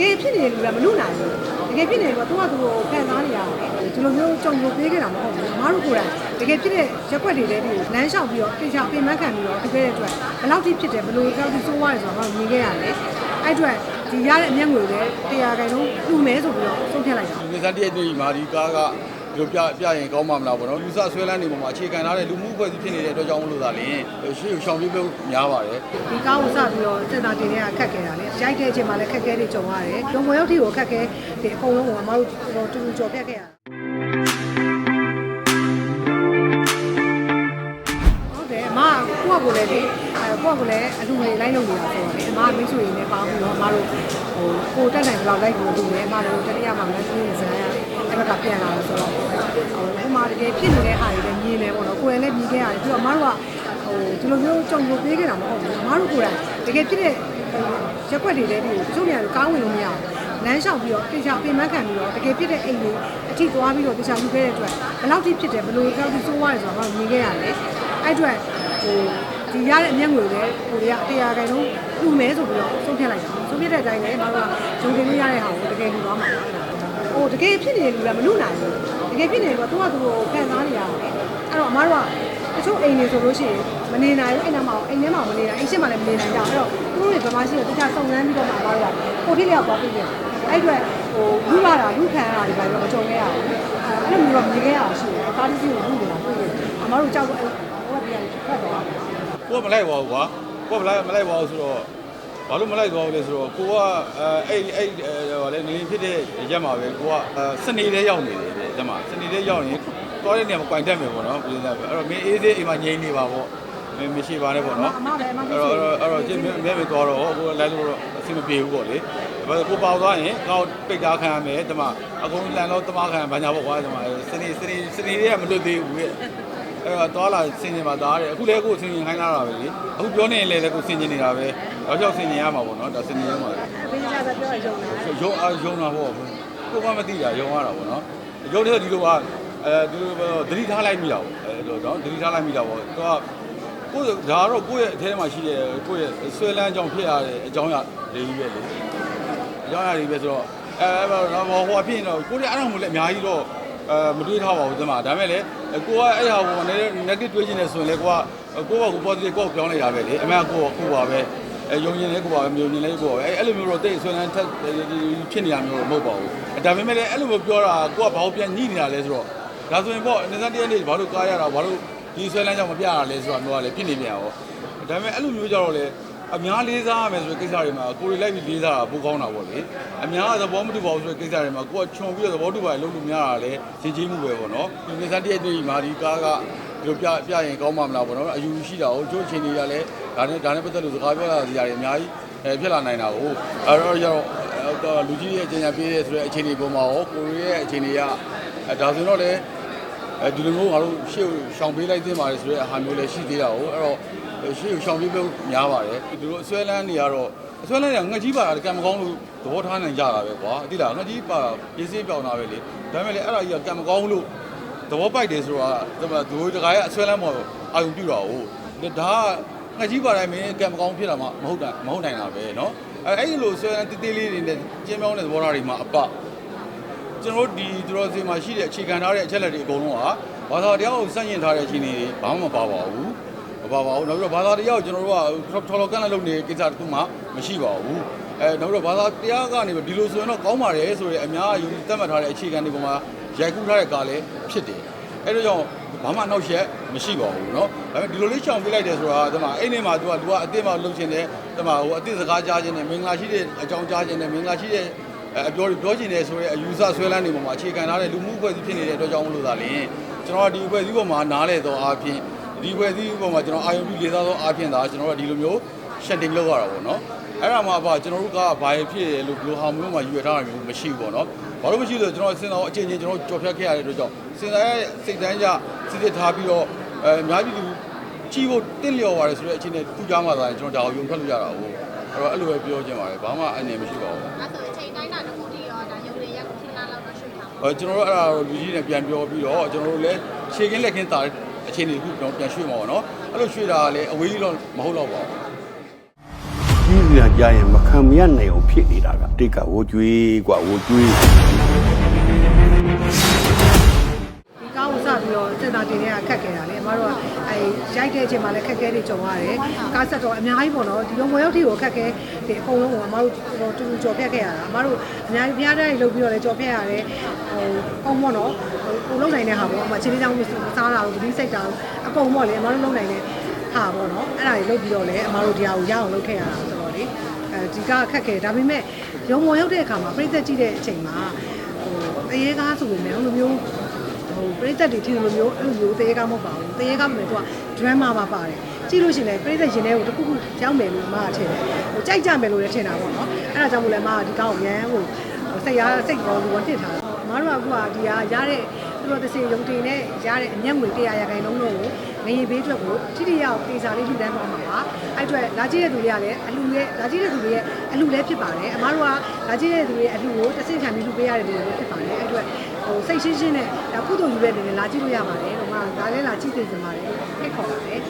ကယ်ဖြစ်နေတဲ့လူကမလူနိုင်ဘူးတကယ်ဖြစ်နေတော့သူကသူ့ကိုခံစားနေရတယ်ဒီလိုမျိုးကြုံလို့ပေးခဲ့တာမဟုတ်ဘူးအမားတို့ကိုယ်တိုင်တကယ်ဖြစ်တဲ့ရက်ွက်တွေတဲ့ဒီလမ်းလျှောက်ပြီးတော့တေချာပြင်မခံပြီးတော့ဒီခဲ့တဲ့အတွက်ဘယ်လောက်ထိဖြစ်တယ်ဘယ်လိုကြောက်ပြီးစိုးသွားတယ်ဆိုတော့မြင်ခဲ့ရတယ်အဲ့အတွက်ဒီရတဲ့အမျက်ငွေတွေတရားခိုင်လုံးလူမဲဆိုပြီးတော့ဆုံးဖြတ်လိုက်တာဒီကိစ္စတည်းတည်းမာဒီကားက ဒီလိုပြပြရင်ကောင်းမှာမလားပေါ့နော်လူစားဆွဲလန်းနေပုံမှာအခြေခံထားတဲ့လူမှုအဖွဲ့အစည်းဖြစ်နေတဲ့အတွက်ကြောင့်မလို့သာလင်ရှေ့ကိုရှောင်ပြေးဖို့များပါတယ်ဒီကားကိုစပြီးတော့စင်တာတင်နေတာခက်ခဲတာလေရိုက်တဲ့အချိန်မှာလည်းခက်ခဲတွေကြုံရတယ်။လုံဝင်ရောက်ထိကိုခက်ခဲဒီအကုန်လုံးကအမတို့တူတူကြော်ပြတ်ခဲ့ရတာဟုတ်တယ်အမကိုကကိုလည်းဒီအဲကိုကကိုလည်းအလူတွေလိုက်လုပ်နေတာဆိုတော့လေအမမိတ်ဆွေတွေနဲ့ပေါင်းပြီးတော့အမတို့ဟို ကိုတက်နိုင်ဘလောက်လိုက်ပြီးလုပ်နေအမတို့တတိယမှာမလည်းသူနေစမ်းရအဲ့ဘက်ကပြန်လာလို့ဆိုတော့ဟိုဟိုမှာတကယ်ဖြစ်နေတဲ့ဟာတွေလည်းမြင်နေပေါ့နော်ကိုယ်လည်းမြင်ခဲ့ရတယ်ပြီးတော့အမတို့ကဟိုဒီလိုမျိုးကြုံလို့ပေးခဲ့တာမဟုတ်ဘူးအမားတို့ကိုယ်တိုင်တကယ်ဖြစ်တဲ့ရက်ွက်တွေတဲ့ဒီကိုတချို့နေရာကိုကောင်းဝင်လို့မရဘူးလမ်းလျှောက်ပြီးတော့တေချာပြင်မခံပြီးတော့တကယ်ဖြစ်တဲ့အိမ်တွေအထိသွားပြီးတော့တေချာယူခဲ့တဲ့အတွက်ဘယ်လောက်ထိဖြစ်တယ်ဘယ်လိုကြောက်ပြီးစိုးသွားတယ်ဆိုတော့မြင်ခဲ့ရတယ်အဲ့အတွက်ဟိုဒီရတဲ့အမျက်ငွေတွေဟိုတွေကတရားခိုင်လုံး လူမဲဆိုပြီးတော့ဆုံးဖြတ်လိုက်တာဆုံးဖြတ်တဲ့အတိုင်းလည်းမတို့ကဂျုံတင်လို့ရတဲ့ဟာကိုတကယ်ယူသွားမှာဟိုတကယ်ဖြစ်နေတဲ့လူကမလူနိုင်ဘူးတကယ်ဖြစ်နေတော့သူကသူ့ကိုခံစားနေရတယ်အဲ့တော့အမားတို့ကတချို့အိမ်တွေဆိုလို့ရှိရင်မနေနိုင်ဘူးအိမ်ထဲမှာအိမ်ထဲမှာမနေနိုင်အိမ်ရှိမှလည်းမနေနိုင်ကြဘူးအဲ့တော့သူတို့တွေဗမာရှိတယ်တခြားစုံစမ်းပြီးတော့မှပါတော့ကိုထိလျောက်သွားပြီးတယ်အဲ့အတွက်ဟိုလူရတာလူခံရတာဒီပိုင်းတော့မကြုံခဲ့ရဘူးအဲ့လိုမျိုးတော့မြင်ခဲ့ရတာရှိတယ်ကားတစ်စီးကိုလူနေတာတွေ့တယ်အမားတို့ကြောက်တော့ဟိုကပြန်ဖတ်တော့ကိုကမလိုက်ပါဘူးကွာ ကိုကမလိုက်မလိုက်ပါဘူးဆိုတော့ဘာလို့မလိုက်သွားဘူးလဲဆိုတော့ကိုကအဲအဲ့အဲ့ဟိုလေနေဖြစ်တဲ့ရက်မှာပဲကိုကစနေလေးရောက်နေတယ်ဒီမှာစနေလေးရောက်ရင်သွားတဲ့နေရာမှာကြိုင်တက်မယ်ပေါ့နော်ပြည်သားပဲအဲ့တော့မင်းအေးသေးအိမ်မှာငြိမ်နေပါပေါ့မင်းမရှိပါနဲ့ပေါ့နော်အမလည်းအမအဲ့တော့အဲ့တော့ကျင်းမဲမဲသွားတော့ကိုလိုက်လို့တော့အဆင်မပြေဘူးပေါ့လေဘာကိုပေါသွားရင်ကောက်ပိတ်သားခံရမယ်ဒီမှာအကုန်လန်တော့တမခံဘာညာပေါ့ကွာဒီမှာစနေစနေစနေလေးကမလွတ်သေးဘူးရဲ့ အဲ့တော့သွားလာဆင်ကျင်ပါသားတယ်အခုလည်းကိုဆင်ကျင်ခိုင်းလာတာပဲလေအခုပြောနေရင်လည်းကိုဆင်ကျင်နေတာပဲတော့ကြောက်ဆင်ကျင်ရမှာပေါ့နော်ဒါဆင်ကျင်ရမှာပေးကြတာပြောရရုံနဲ့ရုံအာရုံတာပေါ့ကိုကမသိတာရုံရတာပေါ့နော်ရုံတဲ့ဒီလိုကအဲဒီလိုသတိထားလိုက်မိတာပေါ့အဲလိုတော့သတိထားလိုက်မိတာပေါ့သူကကိုယ်ဒါကတော့ကိုယ့်ရဲ့အထဲမှာရှိတဲ့ကိုယ့်ရဲ့ဆွဲလန်းကြောင့်ဖြစ်ရတဲ့အကြောင်းအရာတွေကြီးပဲလေအကြောင်းအရာတွေပဲဆိုတော့အဲတော့ဟိုအဖြစ်ရင်တော့ကိုယ်ရဲ့အဲ့ဒါမှလည်းအများကြီးတော့ အဲမတွေးထားပါဘူးဒီမှာဒါပေမဲ့လေကိုကအဲ့ဟာကိုနည်း negative တွေးခြင်းနေဆိုရင်လေကိုကကိုယ့်ဘာကို positive ကိုပြောင်းလိုက်တာပဲလေအမှန်ကိုကိုပါပဲအဲယုံရင်လည်းကိုပါပဲမယုံရင်လည်းကိုပါပဲအဲ့လိုမျိုးတော့တိတ်ဆွဲလန်းထက်ဖြစ်နေတာမျိုးတော့မဟုတ်ပါဘူးဒါပေမဲ့လည်းအဲ့လိုမျိုးပြောတာကိုကဘာလို့ပြန်ညှိနေတာလဲဆိုတော့ဒါဆိုရင်ပေါ့နေစတရက်နေ့ဘာလို့ကားရတာဘာလို့ဒီဆွဲလန်းကြောင့်မပြရတာလဲဆိုတာမျိုးကလည်းဖြစ်နေပြန်ရောဒါပေမဲ့အဲ့လိုမျိုးကြတော့လေ အများလေးစားရမယ်ဆိုတဲ့ကိစ္စတွေမှာကိုယ်တွေလိုက်ပြီးလေးစားတာပိုကောင်းတာပေါ့လေအများကသဘောမတူပါဘူးဆိုတဲ့ကိစ္စတွေမှာကိုကခြုံပြီးတော့သဘောတူပါလေလုပ်လို့မရတာလေရှင်းချင်းမှုပဲပေါ့နော်ဒီနေစတရက်နေ့မှာဒီကားကဒီလိုပြပြရင်ကောင်းမှာမလားပေါ့နော်အယူရှိတာကိုကျိုးအချိန်တွေကလည်းဒါနဲ့ဒါနဲ့ပတ်သက်လို့စကားပြောတာစီရတယ်အများကြီးအဲဖြစ်လာနိုင်တာကိုအဲ့တော့ကျတော့လူကြီးရဲ့အကျဉ်းချပေးတဲ့ဆိုတဲ့အခြေအနေပေါ်မှာရောကိုရီးရဲ့အခြေအနေကအဲဒါဆိုတော့လေအဲဒီလိုမျိုးငါတို့ရှေ့ကိုရှောင်ပေးလိုက်သင့်ပါတယ်ဆိုတဲ့အဟာမျိုးလည်းရှိသေးတာကိုအဲ့တော့ ရှေ့ကိုရှောင်ပေးဖို့များပါတယ်ဒီလိုအစွဲလန်းနေရတော့အစွဲလန်းနေငှက်ကြီးပါတာကံမကောင်းလို့သဘောထားနိုင်ကြတာပဲကွာတိလားငှက်ကြီးပါရေးစေးပြောင်းတာပဲလေဒါပေမဲ့လေအဲ့ဒါကြီးကကံမကောင်းလို့သဘောပိုက်တယ်ဆိုတာဒီမှာဒိုးတကားရဲ့အစွဲလန်းပေါ်အာယုံပြူတာကိုဒါကငှက်ကြီးပါတိုင်းမင်းကံမကောင်းဖြစ်တာမှမဟုတ်တာမဟုတ်နိုင်တာပဲเนาะအဲအဲ့ဒီလိုဆွဲလန်းတေးသေးလေးတွေနဲ့ကျင်းပြောင်းတဲ့သဘောထားတွေမှာအပကျွန်တော်ဒီသူတော်စီမှာရှိတဲ့အခြေခံထားတဲ့အချက်လက်တွေအကုန်လုံးကဘာသာတရားကိုစန့်ကျင်ထားတဲ့အခြေအနေတွေဘာမှမပါပါဘူးမ ပါပါဘူးနောက်ပြီးတော့ဘာသာတရားကိုကျွန်တော်တို့ကထော်လော်ကန်လက်လုပ်နေတဲ့ကိစ္စတခုမှမရှိပါဘူးအဲနောက်ပြီးတော့ဘာသာတရားကနေဒီလိုဆိုရင်တော့ကောင်းပါတယ်ဆိုရဲအများအယူသတ်မှတ်ထားတဲ့အခြေခံတွေပေါ်မှာရိုက်ကူးထားတဲ့ကားလည်းဖြစ်တယ်အဲဒါကြောင့်ဘာမှနောက်ရက်မရှိပါဘူးเนาะဒါပေမဲ့ဒီလိုလေးချောင်ပြလိုက်တယ်ဆိုတာဒီမှာအဲ့ဒီမှာသူကသူကအစ်စ်မှလှုပ်ခြင်းတယ်ဒီမှာဟိုအစ်စ်စကားကြားခြင်းနဲ့မင်္ဂလာရှိတဲ့အကြောင်းကြားခြင်းနဲ့မင်္ဂလာရှိတဲ့ အပြောပြောချင်တယ်ဆိုရဲအယူဆဆွဲလန်းနေပုံမှာအခြေခံထားတဲ့လူမှုအဖွဲ့အစည်းဖြစ်နေတဲ့အတွက်ကြောင့်မလို့သာလင်ကျွန်တော်ကဒီအဖွဲ့အစည်းပေါ်မှာနားလဲသောအားဖြင့် ဒီအဖွဲ့အစည်းပေါ်မှာကျွန်တော်အာယုံပြုလေးစားသောအားဖြင့်ဒါကျွန်တော်ကဒီလိုမျိုးရှက်တင်လုပ်ရတာပေါ့နော်အဲ့ဒါမှပါကျွန်တော်တို့ကဘာရဖြစ်ရလို့ဘလိုဟာမျိုးမှယူရထားတာမျိုးမရှိဘူးပေါ့နော်ဘာလို့မရှိလို့ကျွန်တော်စဉ်းစားအချင်းချင်းကျွန်တော်ကြော်ဖြတ်ခဲ့ရတဲ့အတွက်ကြောင့်စဉ်းစားရဲ့စိတ်တန်းကြစစ်စစ်ထားပြီးတော့အဲအများကြီးလူကြီးဖို့တင့်လျော်ပါတယ်ဆိုတဲ့အချင်းနဲ့ထူးခြားမှသာကျွန်တော်ဒါကိုယုံထွက်လို့ရတာဟုတ်အဲ့တော့အဲ့လိုပဲပြောချင်ပါတယ်ဘာမှအနေမရှိပါဘူးအဲ့ဆိုအချိန်တိုင်းတာတစ်ခုတည်းရောဒါရုံတွေရက်ခုနလောက်တော့ရွှေ့ထားပါအဲကျွန်တော်တို့အဲ့ဒါတော့လူကြီးနဲ့ပြန်ပြောပြီးတော့ကျွန်တော်တို့လည်းခြေကင်းလက်ခင်းတာတဲ့ အခြေအနေတစ်ခုကျွန်တော်ပြန်ရွှေ့မှာပါเนาะအဲ့လိုရွှေ့တာကလည်းအဝေးကြီးတော့မဟုတ်တော့ပါဘူး ကြီးစရာကြားရင်မခံမရနိုင်အောင်ဖြစ်နေတာကတိတ်ကဝိုးကျွေးกว่าဝိုးကျွေး တော့စင်တာတင်နေတာခက်ခဲတာလေအမတို့ကအဲရိုက်တဲ့အချိန်မှာလည်းခက်ခဲတွေကြုံရတယ်ကားဆက်တော့အများကြီးပေါ့နော်ဒီလိုမရောက်တီကိုခက်ခဲဒီအကုန်လုံးကိုအမတို့တော်တူတူကြော်ဖြတ်ခဲ့ရတာအမတို့အများကြီးဖျားတဲ့တွေလုပ်ပြီးတော့လည်းကြော်ဖြတ်ရတယ်ဟိုအုံပေါ့နော်ဟိုလုံနိုင်တဲ့ဟာပေါ့အမချင်းလေးချောင်းမစားတာလို့ဒီစိတ်တာအကုန်ပေါ့လေအမတို့လုံနိုင်တဲ့ဟာပေါ့နော်အဲ့ဒါတွေလုပ်ပြီးတော့လည်းအမတို့ဒီဟာကိုရအောင်လုပ်ခဲ့ရတာဆိုတော့လေအဲဒီကခက်ခဲဒါပေမဲ့ရုံမော်ရောက်တဲ့အခါမှာပြိသက်ကြည့်တဲ့အချိန်မှာဟိုတရေကားဆိုပေမဲ့ဟိုလိုမျိုး ဟိုပရိသတ်တွေထင်လို့မျိုးအဲ့လိုမျိုးသေရကမဟုတ်ပါဘူးသေရကမမယ်သူက drama မှာပါတယ်ကြည့်လို့ရှိရင်လည်းပရိသတ်ရင်ထဲကိုတစ်ခုခုရောက်မယ်လို့အမကထင်တယ်ဟိုကြိုက်ကြမယ်လို့လည်းထင်တာပေါ့နော်အဲ့ဒါကြောင့်မို့လဲအမကဒီကောင်ကိုရမ်းဟိုစိတ်ရစိတ်ကောလို့တင်ထားတာအမတို့ကအခုကဒီဟာရတဲ့ သူတို့တစ်စီရုံတင်နဲ့ရတဲ့အမျက်ငွေ100ရာခိုင်နှုန်းတော့ကိုငရေဘေးအတွက်ကိုထိထိရောက်ပေစာလေးလှူဒန်းသွားမှာပါအဲ့အတွက်လာကြည့်တဲ့သူတွေကလည်းအလှူရဲ့လာကြည့်တဲ့သူတွေရဲ့အလှူလည်းဖြစ်ပါတယ်အမတို့ကလာကြည့်တဲ့သူတွေရဲ့အလှူကိုတစ်ဆင့်ခံပြီးလှူပေးရတယ်လို့ဖြစ်ပါတယ်အဲ့အတွက်ဟိုစိတ်ရှင်းရှင်းနဲ့ဒါကုသိုလ်ယူတဲ့အနေနဲ့လာကြည့်လို့ရပါတယ်။ဟိုမှာဒါလည်းလာကြည့်သိချင်ပါတယ်။ဖိတ်ခေါ်ပါတယ်